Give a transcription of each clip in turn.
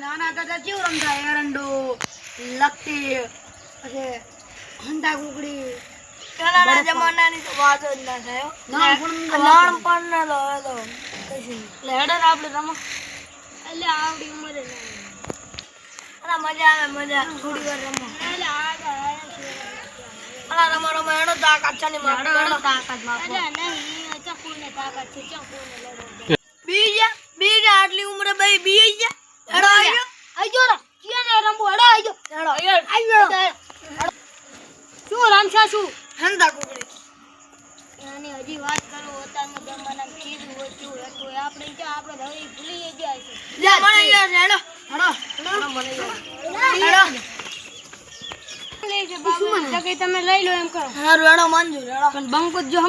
નાના લકટી પછી હંતા જમાનાની તો વાત જ ના નહીં. એટલે રમો એટલે આવડી ઉંમરે ના મજા આવે મજા થોડી વાર રમો રમો રમો હેડો, તાકાત છે ને મારો તાકાત માપો બીજા બીજા આટલી ઉંમરે ભાઈ બીજા હેડો આયો આજો રે. ક્યાં ને રમવો હેડો આજો હેડો આયો શું રામશા શું? હંદા કુકડી. અને હજી વાત કરો અત્યારના જમાનામાં કીધું ઓછું હતું. આપણે ક્યાં આપણે હવે ભૂલી જાય છે લે મને યાર હેડો. હેડો. હેડો. મને યાર કે તમે લઈ લો એમ કરો. હારું હેડો મંજૂર હેડો. પણ બંકો જો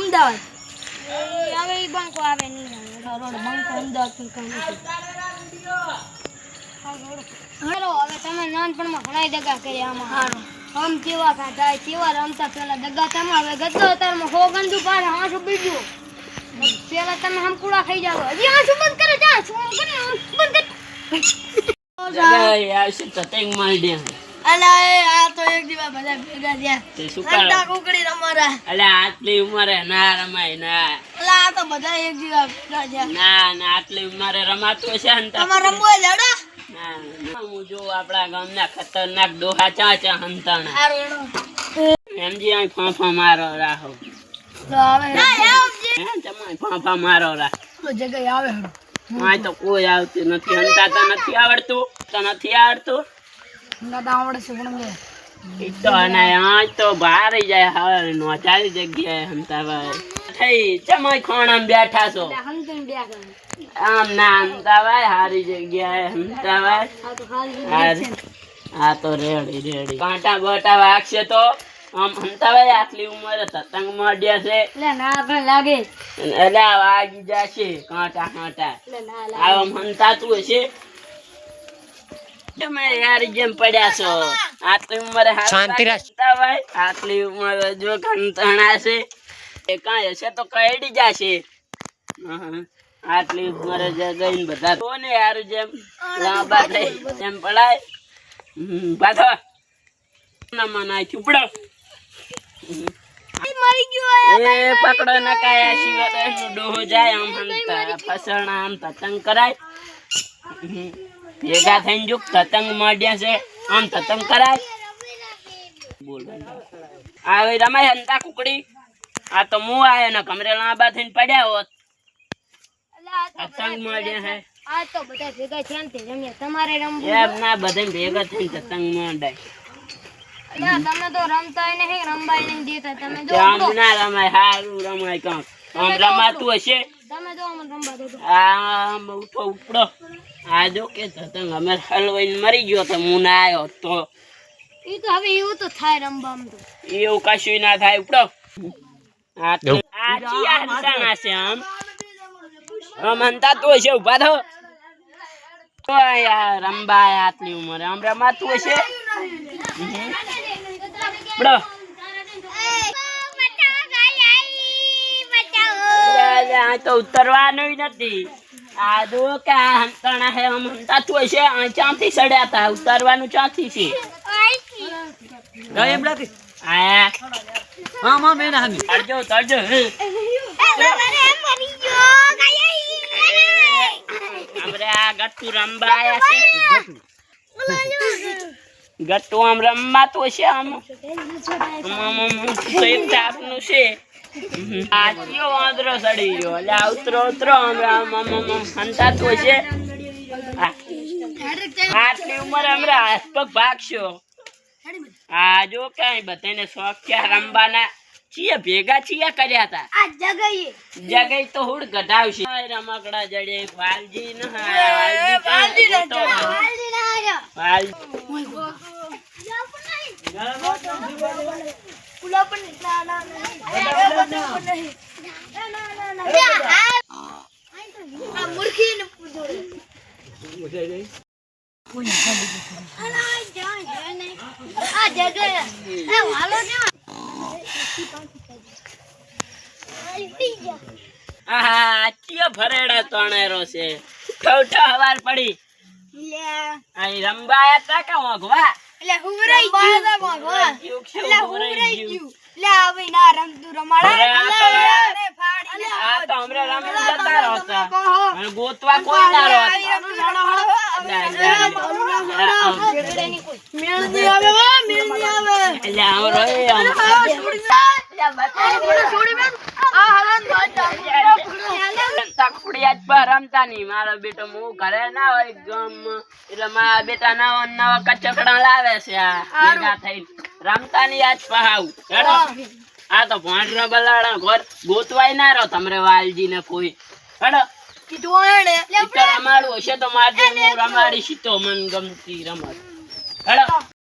એ બંકો આવે નહીં આવે. રોડ બંકો અમદાવાદ પણ કામ નથી હવે તમે નાનપણમાં ઘણા દગા કર્યા આમાં. આમ કેવા ખાતા કેવા રમતા પેલા દગા તમે હવે ગતો અતારમાં હો ગંદુ પાડે હાંસું બીજું. પેલા તમે હમકુડા ખાઈ જાવ હજી હાંસું બંધ કરે જા શું કરે બંધ કરે. અલા એ આ તો એક દિવસ બધા ભેગા થયા. હંતા કુકડી રમારા અલ્યા આટલી ઉંમરે ના રમાય ના. અલા આ તો બધા એક દિવસ ભેગા થયા. ના ના આટલી ઉંમરે રમાતું હશે ને તમારે રમવું હોય ના ના, હું જો આપણા ગામના ખતરનાક ડોહા ચા ચા હંતાણા. હારું હેડો. એમજી ફાંફા મારો રાહો. ફાંફા મારો રાહ. જગ્યાએ આવે તો કોઈ આવતું નથી હંતા તો નથી આવડતું તો નથી આવડતું. દાદા આવડે છે પણ હવે ઈ તો આજ તો બહાર જાય હવે નોચારી જગ્યાએ હંતાભાઈ થઈ ચમાઈ ખોણામ બેઠા છો. હમતું બે કરે. આમ ના હંતાભાઈ હારી જગ્યાએ હંતાભાઈ આ તો ખાલી હારી. હા તો રેડી રેડી. કાંટા બોટા વાગશે તો આમ હંતાભાઈ આટલી ઉંમરે સતંગ મળ્યા છે. એટલે ના પણ લાગે. એટલે વાગી જશે કાંટા કાંટા. આમ હંતાતું હશે. તમે યાર જેમ પડ્યા છો. આટલી ઉંમરે શાંતિ ભાઈ આટલી ઉંમરે જો કંતણા છે એ કાંઈ હશે તો કઈડી જશે. હં. આટલી ઉંમરે જે ગઈને બધા તો ને યાર જેમ લાંબા થઈ જેમ પડાય. હમ, પાછો. ના મનાય ચૂપડો મરી એ પકડો ન કાયા શિવાય ડોહો જાય આમ હંતા ફસણા આમ તતંગ કરાય. ભેગા થઈને જો તતંગ માંડ્યા છે. આમ તતંગ કરાય? બોલ રમાય હંતા કુકડી? આ તો મુ આયો ને કમરે લાંબા થઈને પડ્યા હોત. તતંગ માંડ્યા હે આ તો બધા ભેગા થયા ને રમ્યા તમારે રમવું એમ ના બધા ભેગા થઈને તતંગ માંડાય. તમે તો રમતા નહીં રમવાય નહીં દેતા. તમે જો આમ ના રમાય હારું રમાય કાંક આમ રમાતું હશે? તમે જો અમને રમવા દો. તો. આમ ઉઠો ઉપડો. આ જો કે તતંગ અમે હલવાઈને મરી ગયો તો હું ના આવ્યો તો. એ તો હવે એવું તો થાય રમવામાં તો. એવું કશું ના થાય ઉપડો. આ તો- આ ચિયા હંતાણા છે આમ. ઊભા થો. તો યાર રંબા આટલી ઉંમરે. આમ રમાતું હશે? આ તો ઉતરવાનું નથી. આ જો કે આ હે હશે ચાંથી સડ્યા તા ઉતરવાનું ચાંથી છે હે. આપણે આ ગટ્ટુ રમવા આયા છે ગટ્ટુ આમ રમવાતું છે આમ આમ છે આ કયો વાંદરો સડી ગયો. એટલે આ ઉતરો ઉતરો આમ આમ આમ આમ આમ. હંતાતું હશે? આટલી ઉંમર હમણાં હાથ પગ ભાગશો. આ જો કઈ બધાને શોખ છે. રમવાના છીએ ભેગા છીએ કર્યા હતા. આ જગઈ તો હુડ ગઢાવશે. રમકડા જડે વાલજી ન હાય. વાલજી આ એ. વાલો ને. આહા ચિયો ભરેડો તણેરો છે. ઠવ હવાર પડી. અહીં રંબા આયા તા કે એટલે હુવરાઈ ગયું ગયું એટલે હુવરાઈ ગયું. એટલે લે હવે ના રમતું રમાડે અરે આ તો યાર, અરે ફાડીને આ તો હમણાં રમી જતા રહો અને ગોતવા કોઈ ના રહો છો. મેળ આવે હો, મેળ આવે. એટલે આમ રહે આમ. તકડી જ પર રમતા નહીં મારો બેટો હું ઘરે ના હોય ગમ. એટલે મારા બેટા નવા નવા કચકડા લાવે છે આ થઈને. રમતા નહીં આજ પહાવ હેડો. આ તો ભોંડરા બલાડા. ઘર ગોતવાય ના રહો તમારે વાલજી ને કોઈ. હેડો. રમાડવું હશે તો મારે હું રમાડીશ તો મન ગમતી રમત હેડો.